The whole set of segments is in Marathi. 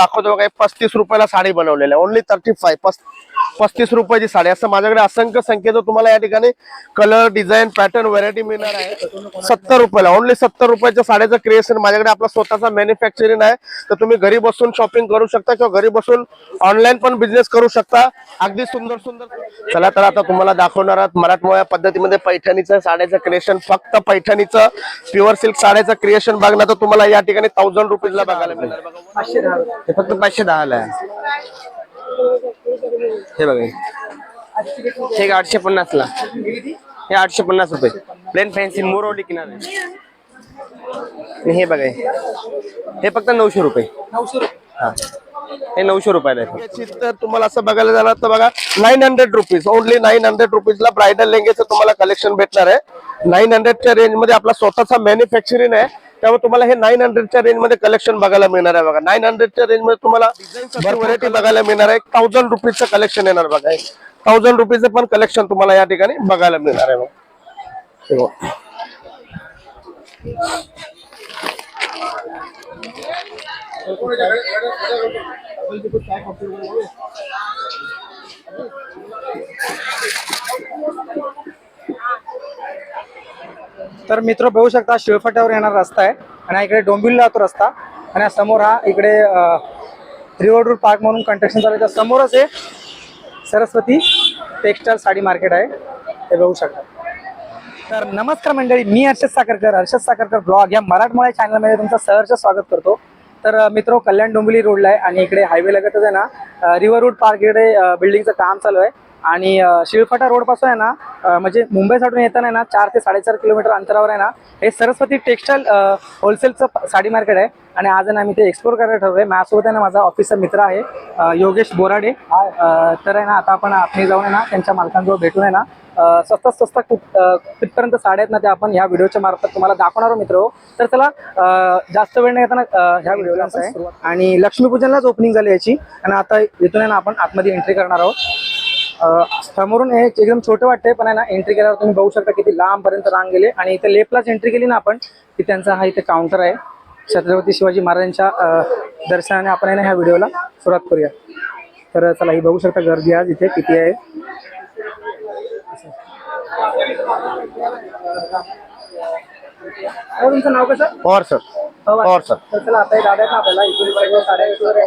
दाखवतो बघा पस्तीस रुपयाला साडी बनवलेली आहे. ओनली थर्टी फाय पस्तीस रुपयाची साडी. असं माझ्याकडे असंख्य संख्येचं तुम्हाला या ठिकाणी कलर डिझाईन पॅटर्न व्हरायटी मिळणार आहे. सत्तर रुपयाला ओनली सत्तर रुपयाच्या साड्याचं क्रिएशन माझ्याकडे आपला स्वतःचा मॅन्युफॅक्चरिंग आहे. तर तुम्ही घरी बसून शॉपिंग करू शकता किंवा घरी बसून ऑनलाईन पण बिझनेस करू शकता. अगदी सुंदर सुंदर. चला तर आता तुम्हाला दाखवणार आहात मराठमोळ्या पद्धतीमध्ये पैठणीचं साड्याचं क्रिएशन फक्त पैठणीचं प्युअर सिल्क साड्याचं क्रिएशन बघणार. तर तुम्हाला या ठिकाणी थाउजंड रुपीजला बघायला मिळणार. पाचशे दहा. फक्त पाचशे दहाला आहे. हे बघा. हे आठशे पन्नास ला. हे आठशे पन्नास रुपये. प्लेन फॅन्सी मोरवली किनारे. हे बघा हे. फक्त नऊशे रुपये. हा. हे नऊशे रुपयाला आहे. तर तुम्हाला असं बघायला जाणार तर बघा nine hundred rupees only nine hundred रुपीजला bridal लेंगेचं तुम्हाला कलेक्शन भेटणार आहे. नाईन हंड्रेडच्या रेंजमध्ये आपला स्वतःचा मॅन्युफॅक्चरिंग आहे. त्यामुळे तुम्हाला हे नाईन हंड्रेडच्या रेंजमध्ये कलेक्शन बघायला मिळणार आहे बघा. नाईन हंड्रेडच्या रेंजमध्ये तुम्हाला व्हरायटी बघायला मिळणार आहे. थाउजंड रुपीजचं कलेक्शन येणार बघा. थाउजंड रुपीजचं पण कलेक्शन तुम्हाला या ठिकाणी बघायला मिळणार आहे बघा. हे बघा. तर मित्र बघू शकता शिळफाट्यावर येणारा रस्ता आहे आणि हा इकडे डोंबिवलीला जातो रस्ता. आणि हा समोर हा इकडे रिवर रोड पार्क म्हणून कंस्ट्रक्शन चालू आहे. तर समोरच आहे सरस्वती टेक्स्टाईल साडी मार्केट आहे. हे बघू शकता. तर नमस्कार मंडळी मी हर्षद साखरकर हर्षद साखरकर ब्लॉग या मराठमोळ्या चॅनलमध्ये तुमचं सहर्ष स्वागत करतो. तर मित्रो मित्र कल्याण डोंबिवली रोडला आहे आणि इकडे हायवे लगतच आहे ना रिव्हर रोड पार्क इकडे बिल्डिंगचं काम चालू आहे. आणि शिळफाटा रोडपासून आहे ना म्हणजे मुंबईसाठी येताना आहे ना चार ते साडेचार किलोमीटर अंतरावर आहे ना हे सरस्वती टेक्स्टाईल होलसेलचं साडी मार्केट आहे. आणि आज आहे ना मी ते एक्सप्लोर करायला ठरवलंय. माझ्यासोबत आहे ना माझा ऑफिसचा मित्र आहे योगेश बोराडे. तर आहे ना आता आपण आपण जाऊन आहे ना त्यांच्या मालकांजवळ भेटून आहे ना स्वस्त स्वस्त कुठ कुठपर्यंत साड्या आहेत ना त्या आपण ह्या व्हिडिओच्या मार्फत तुम्हाला दाखवणार आहोत मित्र. हो. तर चला जास्त वेळ नाही घेताना अ, ह्या व्हिडिओला आहे. आणि लक्ष्मीपूजनलाच ओपनिंग झाली याची. आणि आता इथून आहे ना आपण आतमध्ये एंट्री करणार आहोत. समोरून हे एकदम छोटं वाटतंय पण आहे ना एंट्री केल्यावर तुम्ही बघू शकता किती लांब पर्यंत रांग गेले. आणि इथे लेफ्टलाच एंट्री केली ना आपण की त्यांचा हा इथे काउंटर आहे. छत्रपती शिवाजी महाराजांच्या दर्शनाने आपण आहे ना ह्या व्हिडिओला सुरुवात करूया. तर चला ही बघू शकता गर्दी आज इथे किती आहे. तुमचं नाव कसं? पवार सर. पवार सर. तर चला आता हे दादा आहेत ना आपल्याला इकडे सगळं साड्या वगैरे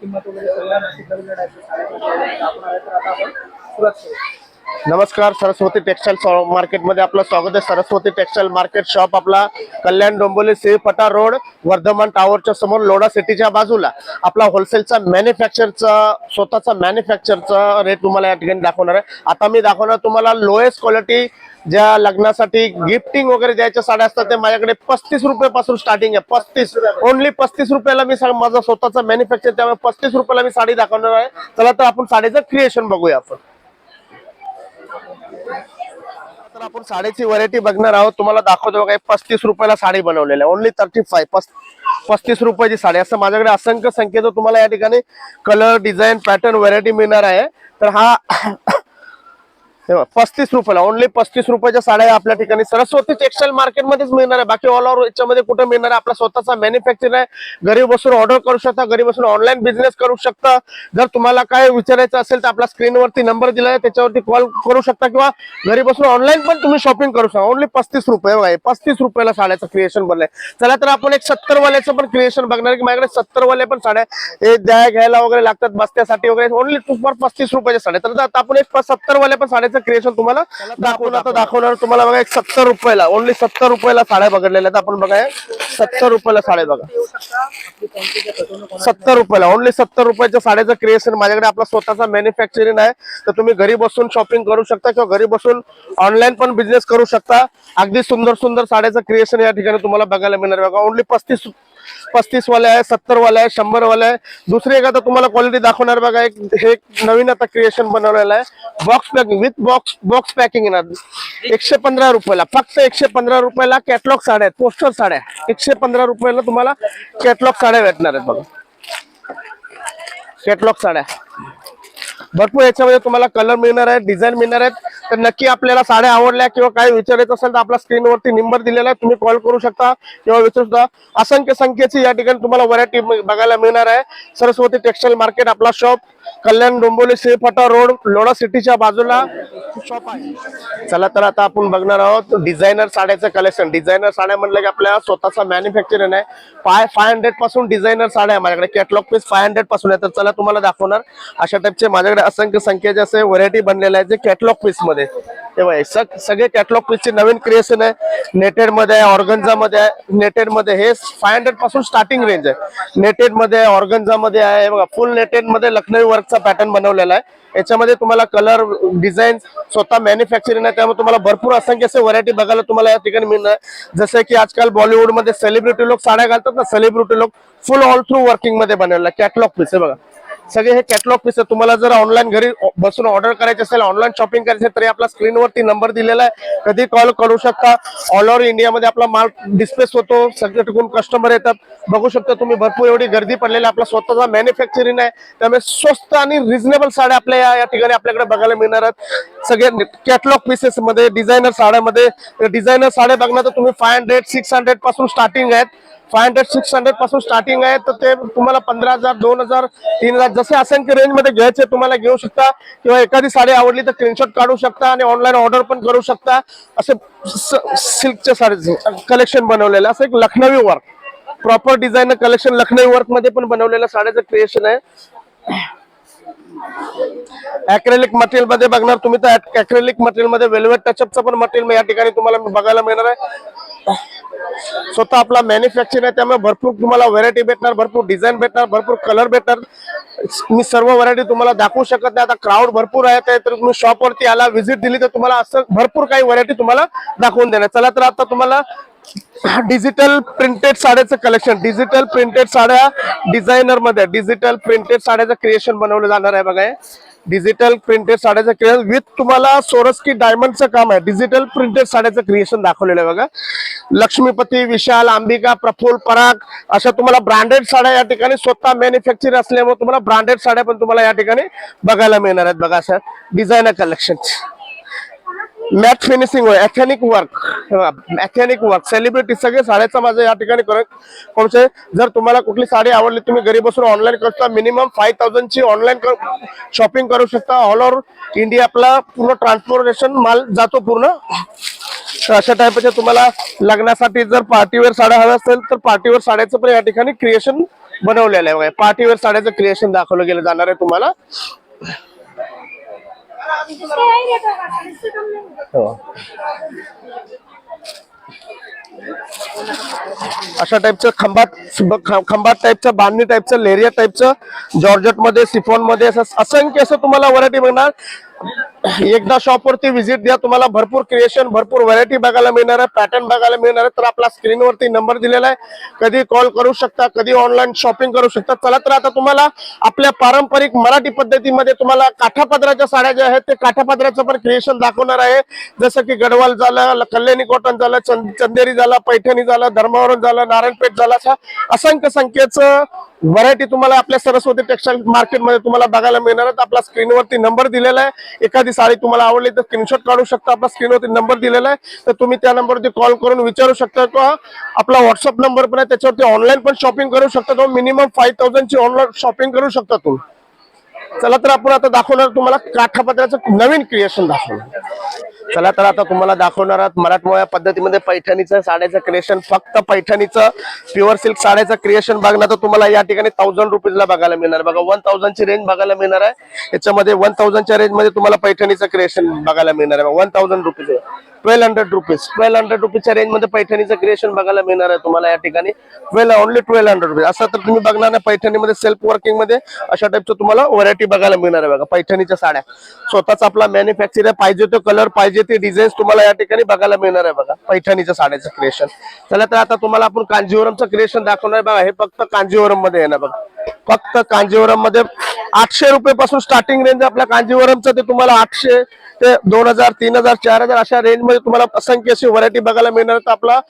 किंमत वगैरे सगळ्या दाखवणार आहे. तर आता आपण सुरुवात करू नमस्कार सरस्वती टेक्सटाईल मार्केटमध्ये आपलं स्वागत आहे. सरस्वती टेक्सटाईल मार्केट शॉप आपला कल्याण डोंबिवली पटा रोड वर्धमान टावरच्या समोर लोडा सिटीच्या बाजूला. आपला होलसेलचा मॅन्युफॅक्चरचा स्वतःचा मॅन्युफॅक्चरचा रेट तुम्हाला या ठिकाणी दाखवणार आहे. आता मी दाखवणार तुम्हाला लोएस्ट क्वालिटी ज्या लग्नासाठी गिफ्टिंग वगैरे द्यायच्या साड्या असतात ते माझ्याकडे पस्तीस रुपयापासून स्टार्टिंग आहे. पस्तीस ओनली पस्तीस रुपयाला मी माझा स्वतःचा मॅन्युफॅक्चर त्यामुळे पस्तीस रुपयाला मी साडी दाखवणार आहे. चला तर आपण साडीचं क्रिएशन बघूया आपण. तर आपण साडीची व्हरायटी बघणार आहोत. तुम्हाला दाखवतो बघा पस्तीस रुपयाला साडी बनवलेली आहे. ओनली थर्टी फाय पस्तीस रुपयाची साडी. असं माझ्याकडे असंख्य संख्येचं तुम्हाला या ठिकाणी कलर डिझाईन पॅटर्न व्हरायटी मिळणार आहे. तर हा पस्तीस रुपयाला ओनली पस्तीस रुपयाच्या साड्या आपल्या ठिकाणी. सरस्वती टेक्सटाईल मार्केटमध्येच मिळणार आहे. बाकी ऑल ओव्हर याच्यामध्ये कुठे मिळणार आहे? आपला स्वतःचा मॅन्युफॅक्चर आहे. घरी बसून ऑर्डर करू शकता घरी बसून ऑनलाईन बिझनेस करू शकता. जर तुम्हाला काय विचारायचं असेल तर आपला स्क्रीनवरती नंबर दिला आहे त्याच्यावरती कॉल करू शकता किंवा घरी बसून ऑनलाईन पण तुम्ही शॉपिंग करू शकता. ओनली पस्तीस रुपये बघा पस्तीस रुपयाला साड्याचं क्रिएशन बनलंय. चला तर आपण एक सत्तर वाल्याचं पण क्रिएशन बघणार की माझ्याकडे सत्तर वाले पण साड्या हे द्या घ्यायला वगैरे लागतात बसत्यासाठी वगैरे. ओनली तुम्हाला पस्तीस रुपयाच्या साड्या तर आपण एक सत्तर वाल्या पण साड्याचं क्रिएशन तुम्हाला दाखवून आता दाखवणार. तुम्हाला बघा एक सत्तर रुपयाला ओनली सत्तर रुपयाला साड्या बघितलेल्या आहेत. आपण बघा. सत्तर रुपयाला साड्या बघा. सत्तर रुपयाला ओनली सत्तर रुपयाच्या साड्याचं क्रिएशन माझ्याकडे आपला स्वतःचा मॅन्युफॅक्चरिंग आहे. तर तुम्ही घरी बसून शॉपिंग करू शकता किंवा घरी बसून ऑनलाईन पण बिझनेस करू शकता. अगदी सुंदर सुंदर साड्याचं क्रिएशन या ठिकाणी तुम्हाला बघायला मिळणार. बघा ओनली पस्तीस पस्तीस वाले आहे सत्तर वाले आहे शंभर वाले आहे. दुसरी एक आता तुम्हाला क्वालिटी दाखवणार बघा एक हे एक नवीन आता क्रिएशन बनवलेलं आहे. Box packing with box box packing येणार. एकशे पंधरा रुपयाला फक्त एकशे पंधरा रुपयाला कॅटलॉग साड्या आहेत पोस्टर साड्या एकशे पंधरा रुपयाला तुम्हाला कॅटलॉग साड्या भेटणार आहेत बघा. कॅटलॉग साड्या. भरपूर याच्यामध्ये तुम्हाला कलर मिळणार आहेत डिझाईन मिळणार आहेत. तर नक्की आपल्याला साड्या आवडल्या किंवा काही विचारायचं असेल तर आपला स्क्रीनवरती नंबर दिलेला आहे. तुम्ही कॉल करू शकता किंवा विचारू शकता. असंख्य संख्येची या ठिकाणी तुम्हाला व्हरायटी बघायला मिळणार आहे. सरस्वती टेक्सटाईल मार्केट आपला शॉप कल्याण डोंबोली श्रीफटा रोड लोडा सिटीच्या बाजूला शॉप आहे. चला तर आता आपण बघणार आहोत डिझायनर साड्याचं कलेक्शन डिझायनर साड्या म्हणलं की आपल्या स्वतःचा मॅन्युफॅक्चरिंग आहे. फाय फाय हंड्रेडपासून डिझायनर साड्या आहे माझ्याकडे. कॅटलॉग पीस फाय हंड्रेडपासून आहे. तर चला तुम्हाला दाखवणार. अशा टाईपचे माझ्याकडे असंख्य संख्येचे असे व्हरायटी बनलेले आहे जे कॅटलॉग पीसमध्ये. मध्ये. हे सग सगळे कॅटलॉग पीसचे नवीन क्रिएशन आहे. नेटेडमध्ये आहे ऑर्गन्झा मध्ये आहे. नेटेडमध्ये हे फाय हंड्रेडपासून स्टार्टिंग रेंज आहे. नेटेडमध्ये आहे ऑर्गन्झा मध्ये आहे. बघा फुल नेटेडमध्ये लखनवी वर्कचा पॅटर्न बनवलेला आहे. याच्यामध्ये तुम्हाला कलर डिझाईन स्वतः मॅन्युफॅक्चरिंग आहे. त्यामुळे तुम्हाला भरपूर असंख्य असे व्हरायटी बघायला तुम्हाला या ठिकाणी मिळणार. आहे. जसं की आजकाल बॉलिवूडमध्ये सेलिब्रिटी लोक साड्या घालतात ना सेलिब्रिटी लोक फुल ऑल थ्रू वर्किंगमध्ये बनवलेला कॅटलॉग पीस आहे बघा. सगळे हे कॅटलॉग पीस तुम्हाला जर ऑनलाईन घरी बसून ऑर्डर करायचे असेल ऑनलाईन शॉपिंग करायचे असेल तरी आपला स्क्रीनवरती नंबर दिलेला आहे. कधी कॉल करू शकता. ऑल ओव्हर इंडियामध्ये आपला माल डिस्प्लेस होतो. सगळे टिकून कस्टमर येतात. बघू शकता तुम्ही भरपूर एवढी गर्दी पडलेली आहे. आपला स्वतःचा मॅन्युफॅक्चरिंग आहे त्यामुळे स्वस्त आणि रिझनेबल साड्या आपल्या या- या ठिकाणी आपल्याकडे बघायला मिळणार आहेत. सगळे कॅटलॉग पीसेस मध्ये डिझायनर साड्यामध्ये. डिझायनर साड्या बघणार तर तुम्ही फाय हंड्रेड सिक्स हंड्रेडपासून स्टार्टिंग आहेत. फाय हंड्रेड सिक्स हंड्रेडपासून स्टार्टिंग आहे तर ते तुम्हाला पंधरा हजार दोन हजार तीन हजार जसे असंख्य रेंजमध्ये घ्यायचे तुम्हाला घेऊ शकता. किंवा एखादी साडी आवडली तर स्क्रीनशॉट काढू शकता आणि ऑनलाईन ऑर्डर पण करू शकता. असे सिल्कच्या साडी कलेक्शन बनवलेलं. असं एक Lucknowi work proper design collection Lucknowi वर्कमध्ये पण बनवलेलं साड्याचं क्रिएशन आहे. अॅक्रेलिक मटेरियलमध्ये बघणार तुम्ही तर अॅक्रेलिक मटेरियलमध्ये वेल्वेट टचअपचं पण मटेरियल या ठिकाणी तुम्हाला बघायला मिळणार आहे. स्वतः आपला मॅन्युफॅक्चर आहे त्यामुळे भरपूर तुम्हाला व्हरायटी भेटणार भरपूर डिझाईन भेटणार भरपूर कलर भेटणार. मी सर्व व्हरायटी तुम्हाला दाखवू शकत नाही. आता क्राऊड भरपूर आहे तर तुम्ही शॉपवरती आला व्हिजिट दिली तर तुम्हाला असं भरपूर काही व्हरायटी तुम्हाला दाखवून देणार. चला तर आता तुम्हाला डिजिटल प्रिंटेड साड्याचं कलेक्शन डिजिटल प्रिंटेड साड्या डिझायनरमध्ये. डिजिटल प्रिंटेड साड्याचं क्रिएशन बनवलं जाणार आहे बघा डिजिटल प्रिंटेड साड्याचं क्रिएशन विथ तुम्हाला सोरस्की डायमंडचं काम आहे. डिजिटल प्रिंटेड साड्याचं क्रिएशन दाखवलेलं आहे बघा. लक्ष्मीपती विशाल अंबिका प्रफुल पराग अशा तुम्हाला ब्रँडेड साड्या या ठिकाणी स्वतः मॅन्युफॅक्चर असल्यामुळे तुम्हाला ब्रँडेड साड्या पण तुम्हाला या ठिकाणी बघायला मिळणार आहेत बघा sir. Designer collection matte finishing ethnic work mechanic work celebrity सगळे साड्याचं माझं या ठिकाणी कोणते? जर तुम्हाला कुठली साडी आवडली तुम्ही घरी बसून ऑनलाईन करता मिनिमम फाईव्ह थाउजंडची ऑनलाईन शॉपिंग करू शकता. ऑल ओव्हर इंडिया आपला पूर्ण ट्रान्सपोर्टेशन माल जातो पूर्ण. तर अशा टाईपच्या तुम्हाला लग्नासाठी जर पार्टीवेअर साड्या हव्या असेल तर पार्टीवेअर साड्याचं पण या ठिकाणी क्रिएशन बनवलेलं आहे. पार्टीवेअर साड्याचं क्रिएशन दाखवलं गेलं जाणार आहे तुम्हाला. हो. अशा टाईपचं खंभात खंभात टाईपचं बांधणी टाईपचं लेरिया टाईपचं जॉर्जटमध्ये सिफॉनमध्ये असं असंख्य असं तुम्हाला व्हरायटी बघणार. एकदा शॉपवरती व्हिजिट द्या तुम्हाला भरपूर क्रिएशन भरपूर व्हरायटी बघायला मिळणार आहे पॅटर्न बघायला मिळणार आहे. तर आपला स्क्रीनवरती नंबर दिलेला आहे. कधी कॉल करू शकता कधी ऑनलाईन शॉपिंग करू शकता. चला तर आता तुम्हाला आपल्या पारंपरिक मराठी पद्धतीमध्ये तुम्हाला काठापदराच्या साड्या ज्या आहेत ते काठापदराचं पण क्रिएशन दाखवणार आहे. जसं की गडवाल झालं कल्याणी कॉटन झालं चंदेरी झालं पैठणी झालं धर्मावरण झालं नारायणपेठ झालं अशा असंख्य संख्येचं व्हरायटी तुम्हाला आपल्या सरस्वती टेक्सटाईल मार्केटमध्ये तुम्हाला बघायला मिळणार आपला स्क्रीनवरती नंबर दिलेला आहे. एखादी साडी तुम्हाला आवडली तर स्क्रीनशॉट काढू शकता. आपला स्क्रीनवरती नंबर दिलेला आहे. तर तुम्ही त्या नंबरवरती कॉल करून विचारू शकता. किंवा आपला व्हॉट्सअप नंबर पण आहे. त्याच्यावरती ऑनलाईन पण शॉपिंग करू शकता. किंवा मिनिमम फाईव्ह थाउजंडची ऑनलाईन शॉपिंग करू शकता तुम्ही. चला तर आपण आता दाखवणार तुम्हाला काठापत्राचं नवीन क्रिएशन दाखवणार. चला तर आता तुम्हाला दाखवणार आहात मराठमोळ्या पद्धतीमध्ये पैठणीचं साड्याचं क्रिएशन फक्त पैठणीचं प्युअर सिल्क साड्याचं क्रिएशन बघणार. तर तुम्हाला या ठिकाणी थाउजंड रुपीजला बघायला मिळणार. बघा वन थाउजंडची रेंज बघायला मिळणार आहे. याच्यामध्ये वन थाउजंडच्या रेंजमध्ये तुम्हाला पैठणीचं क्रिएशन बघायला मिळणार आहे. One thousand rupees twelve hundred rupees twelve hundred रुपीजच्या रेंजमध्ये पैठणीचं क्रिएशन बघायला मिळणार आहे तुम्हाला या ठिकाणी. Twelve only twelve hundred rupees असं तर तुम्ही बघणार नाही. पैठणीमध्ये सेल्फ वर्किंगमध्ये अशा टाईपचं तुम्हाला व्हरायटी बघायला मिळणार आहे बघा. पैठणीच्या साड्या. स्वतःच आपला मॅन्युफॅक्चर पाहिजे तो कलर पाहिजे ते डिझाईन तुम्हाला या ठिकाणी बघायला मिळणार आहे बघा. पैठणीच्या साड्याचं क्रिएशन चला तर आता तुम्हाला आपण कांजीवरमचं क्रिएशन दाखवणार आहे बघा. हे फक्त कांजीवरममध्ये येणार बघा. फक्त कांजीवरममध्ये आठशे रुपये पासून स्टार्टिंग रेंज आपल्या कांजीवरमचं ते तुम्हाला आठशे ते दोन हजार तीन हजार चार हजार अशा रेंजमध्ये तुम्हाला असंख्य अशी व्हरायटी बघायला मिळणार तर आपला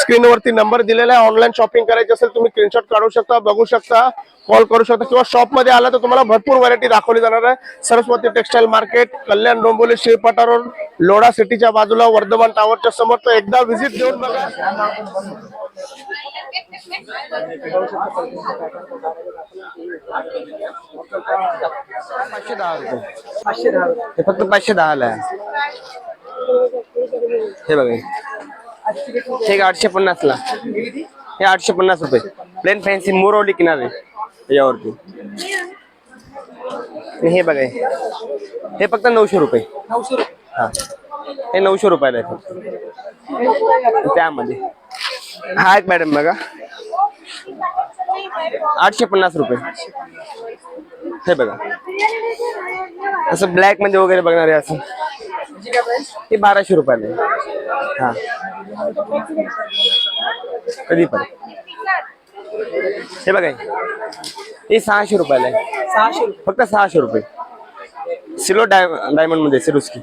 स्क्रीनवरती नंबर दिलेला आहे. ऑनलाईन शॉपिंग करायची असेल तुम्ही स्क्रीनशॉट काढू शकता बघू शकता कॉल करू शकता किंवा शॉपमध्ये आला तर तुम्हाला भरपूर व्हरायटी दाखवली जाणार आहे. Saraswati textile market Kalyan Dombivli Shilphata road Lodha सिटीच्या बाजूला वर्धमान टावरच्या समोर. तर एकदा व्हिजिट देऊन बघा. पाचशे दहा रुपये. पाचशे दहा हे फक्त पाचशे दहाला आहे. हे बघा. हे आठशे पन्नास ला हे आठशे पन्नास रुपये. प्लेन फॅन्सी मोरवली किनारे यावरती. आणि हे बघा. हे. हे फक्त नऊशे रुपये. नऊशे रुपये. हा. हे नऊशे रुपयाला आहे फक्त. त्यामध्ये. हा एक मॅडम बघा. आठशे पन्नास रुपये. हे बघा. असं ब्लॅकमध्ये वगैरे बघणार आहे असं. हे बाराशे रुपयाला हा. कधी पण. हे बघा हे. सहाशे रुपयाला आहे. सहाशे फक्त सहाशे रुपये. सिल्वर डाय डायमंडमध्ये सिरुस्की.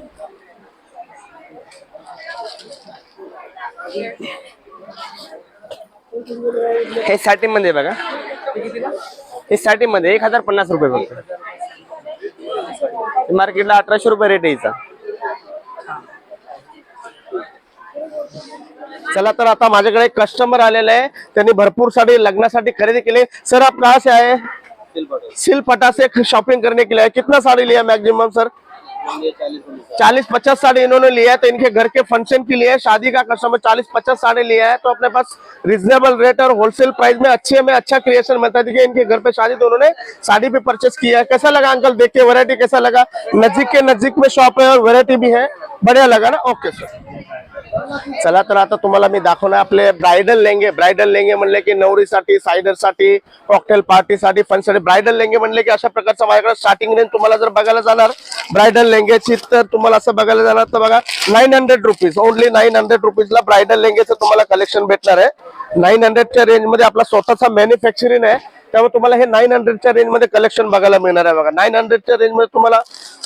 हे साठी मध्ये बघा. हे साठी मध्ये एक हजार पन्नास रुपये फक्त. मार्केटला अठराशे रुपये रेट यायचा चला तर आता माझ्याकडे कस्टमर आलेले आहे. त्यांनी भरपूर साडी लग्नासाठी खरेदी केली. सर आप कहाँ से आए सिलपटा से शॉपिंग करने के लिए। कितना साड़ी लिया मैक्सिमम सर चालीस पचास साड़ी इन्होंने लिया है तो इनके घर के फ़ंक्शन के लिए, शादी का कस्टमर चालीस पचास साड़ी लिया है तो अपने पास रिजनेबल रेट और होलसेल प्राइस में अच्छे में अच्छा क्रिएशन मिलता है। देखिए, इनके घर पे शादी तो उन्होंने साड़ी भी परचेस किया है। कैसा लगा अंकल देख के वैरायटी कैसा लगा? नज़दीक के नज़दीक में शॉप है और वेरायटी भी है। बढ़िया लगा ना? ओके सर चला तर आता तुम्हाला मी दाखवणार आपले ब्रायडल लेंगे. ब्रायडल लेंगे म्हणले की नवरीसाठी सायडरसाठी कॉकटेल पार्टीसाठी फनसाठी ब्रायडल लेंगे म्हणले की अशा प्रकारचं माझ्याकडे स्टार्टिंग रेंज तुम्हाला जर बघायला जाणार ब्रायडल लेंगेची तर तुम्हाला असं बघायला जाणार. तर बघा nine hundred rupees only nine hundred रुपीजला bridal लेंगेचं तुम्हाला कलेक्शन भेटणार आहे. नाईन हंड्रेडच्या रेंजमध्ये आपला स्वतःचा मॅन्युफॅक्चरिंग आहे. त्यामुळे तुम्हाला हे नाईन हंड्रेडच्या रेंजमध्ये कलेक्शन बघायला मिळणार आहे बघा. नाईन हंड्रेडच्या रेंजमध्ये तुम्हाला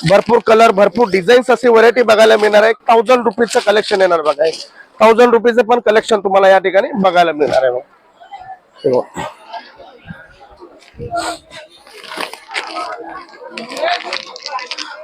भरपूर कलर भरपूर डिझाईन्स अशी व्हरायटी बघायला मिळणार आहे. थाउजंड रुपीजचं कलेक्शन येणार बघा. थाउजंड रुपीजचं पण कलेक्शन तुम्हाला या ठिकाणी बघायला मिळणार आहे बघा.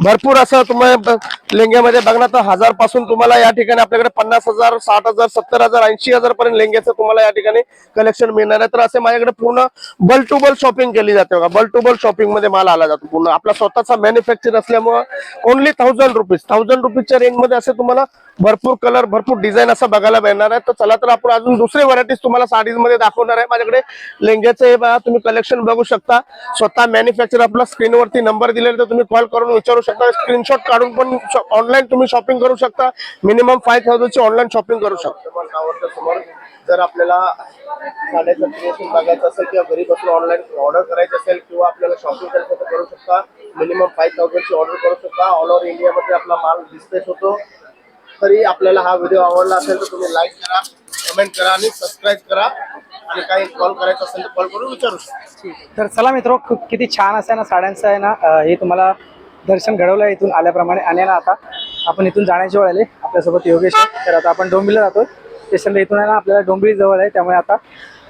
भरपूर असं तुम्हाला लेंग्यामध्ये बघणार तर हजारपासून तुम्हाला या ठिकाणी आपल्याकडे पन्नास हजार साठ हजार सत्तर हजार ऐंशी हजार पर्यंत लेंग्याचं तुम्हाला या ठिकाणी कलेक्शन मिळणार आहे. तर असे माझ्याकडे पूर्ण बल टू बल शॉपिंग केली जाते बघा. बल टू बल शॉपिंगमध्ये माल आला जातो पूर्ण. आपला स्वतःचा मॅन्युफॅक्चर असल्यामुळे ओनली थाउजंड रुपीज थाउजंड रुपीजच्या रेंजमध्ये असे तुम्हाला भरपूर कलर भरपूर डिझाईन असं बघायला मिळणार आहे. तर चला तर आपण अजून दुसरी व्हरायटीज तुम्हाला साडीजमध्ये दाखवणार आहे. माझ्याकडे लेंग्याचं हे बघा तुम्ही कलेक्शन बघू शकता. स्वतः मॅन्युफॅक्चर आपला स्क्रीनवरती नंबर दिलेला तर तुम्ही कॉल करून विचारू शकता स्क्रीनशॉट काढून पण ऑनलाईन तुम्ही शॉपिंग करू शकता. मिनिमम फाय थाउजंडची ऑनलाईन शॉपिंग करू शकता. समोर जर आपल्याला साड्याचं क्रिएशन बघायचं असेल किंवा घरी बसून ऑनलाईन ऑर्डर करायची असेल किंवा आपल्याला शॉपिंग करायचं असेल तर करू शकता. मिनिमम फाय थाउजंडची ऑर्डर करू शकता. ऑल ओव्हर इंडियामध्ये आपला माल डिस्प्लेस होतो. तरी आपल्याला हा व्हिडिओ आवडला असेल तर तुम्ही लाईक करा कमेंट करा आणि सबस्क्राईब करा. आणि काही कॉल करायचा असेल तर कॉल करून विचारू शकता. तर चला मित्र किती छान असं आहे ना साड्यांचं आहे ना हे तुम्हाला दर्शन घडवलं आहे इथून आल्याप्रमाणे. आणि ना आता आपण इथून जाण्याची वेळ आली. आपल्यासोबत योगेश तर आता आपण डोंबिवलीला जातो स्टेशनला इथून आहे ना आपल्याला डोंबिवली जवळ आहे. त्यामुळे आता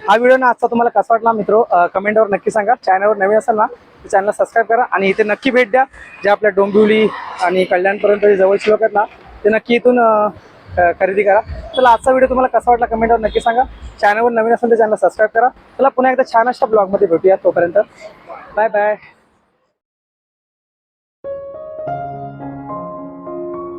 हा व्हिडिओ ना आजचा तुम्हाला कसा वाटला मित्रो कमेंटवर नक्की सांगा. चॅनलवर नवीन असेल ना तर चॅनलला सबस्क्राईब करा. आणि इथे नक्की भेट द्या. जे आपल्या डोंबिवली आणि कल्याणपर्यंत जे जवळची लोक आहेत ना ते नक्की इथून खरेदी करा. चला आजचा व्हिडिओ तुम्हाला कसा वाटला कमेंटवर नक्की सांगा. चॅनलवर नवीन असेल तर चॅनलला सबस्क्राईब करा. चला पुन्हा एकदा छान अशा ब्लॉगमध्ये भेटूया तोपर्यंत. Bye bye